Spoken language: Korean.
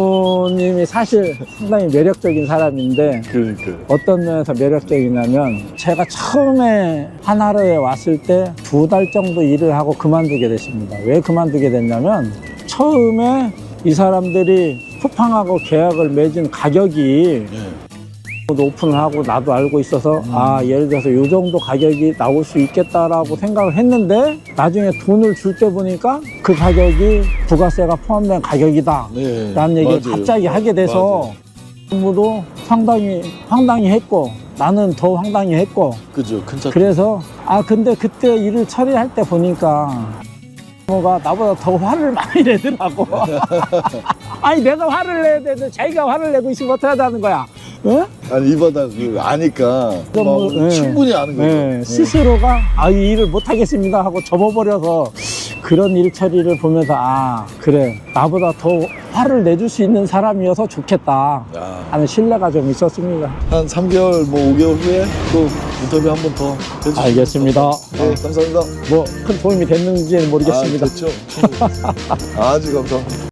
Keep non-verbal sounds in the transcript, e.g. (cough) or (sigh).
전무님이 사실 상당히 매력적인 사람인데 그러니까. 어떤 면에서 매력적이냐면 제가 처음에 하나로에 왔을 때 두 달 정도 일을 하고 그만두게 됐습니다. 왜 그만두게 됐냐면 처음에 이 사람들이 쿠팡하고 계약을 맺은 가격이 예. 오픈을 하고 나도 알고 있어서 아 예를 들어서 이 정도 가격이 나올 수 있겠다라고 생각을 했는데 나중에 돈을 줄 때 보니까 그 가격이 부가세가 포함된 가격이다 네. 라는 얘기를 맞아요. 갑자기 하게 돼서 공부도 상당히 황당히 했고 나는 더 황당히 했고 그죠. 큰 차. 그래서 아 근데 그때 일을 처리할 때 보니까 뭐가 나보다 더 화를 많이 내더라고 (laughs) 아니 내가 화를 내야 되는데 자기가 화를 내고 있으면 어떻게 하자는 거야 응? 아니 이바다 그 아니까 그럼 막 뭐, 예. 충분히 아는 거죠. 네, 예. 스스로가 아, 이 일을 못 하겠습니다 하고 접어버려서 그런 일 처리를 보면서 아, 그래. 나보다 더 화를 내줄 수 있는 사람이어서 좋겠다 야, 하는 신뢰가 좀 있었습니다. 한 3개월 뭐 5개월 후에 또 인터뷰 한 번 더 해주시면 알겠습니다. 네, 감사합니다. 뭐 큰 도움이 됐는지는 모르겠습니다. 아, 됐죠. (laughs) 아주 감사합니다.